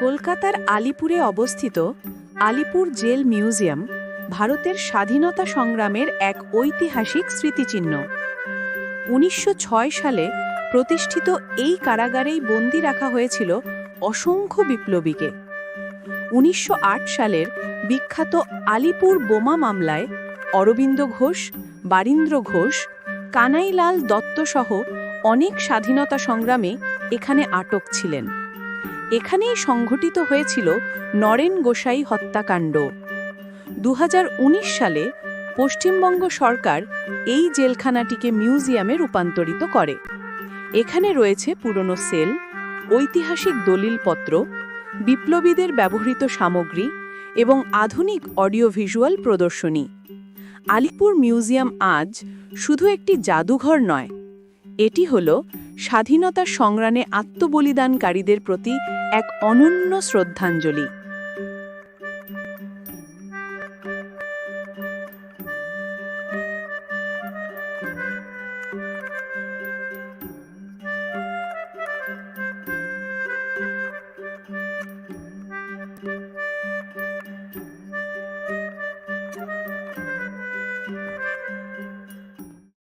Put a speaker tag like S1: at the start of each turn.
S1: কলকাতার আলিপুরে অবস্থিত Alipur jail museum, ভারতের স্বাধীনতা সংগ্রামের এক ঐতিহাসিক স্মৃতিচিহ্ন। উনিশশো ছয় সালে প্রতিষ্ঠিত এই কারাগারেই বন্দি রাখা হয়েছিল অসংখ্য বিপ্লবীকে। উনিশশো আট সালের বিখ্যাত আলিপুর বোমা মামলায় অরবিন্দ ঘোষ, বারীন্দ্র ঘোষ, কানাইলাল দত্তসহ অনেক স্বাধীনতা সংগ্রামে এখানে আটক ছিলেন। এখানেই সংঘটিত হয়েছিল নরেন গোসাই হত্যাকাণ্ড। দু হাজার উনিশ সালে পশ্চিমবঙ্গ সরকার এই জেলখানাটিকে মিউজিয়ামে রূপান্তরিত করে। এখানে রয়েছে পুরনো সেল, ঐতিহাসিক দলিলপত্র, বিপ্লবীদের ব্যবহৃত সামগ্রী এবং আধুনিক অডিও ভিজুয়াল প্রদর্শনী। আলিপুর মিউজিয়াম আজ শুধু একটি জাদুঘর নয়, এটি হল স্বাধীনতা সংগ্রামে আত্মবলিদানকারীদের প্রতি এক অনন্য শ্রদ্ধাঞ্জলি।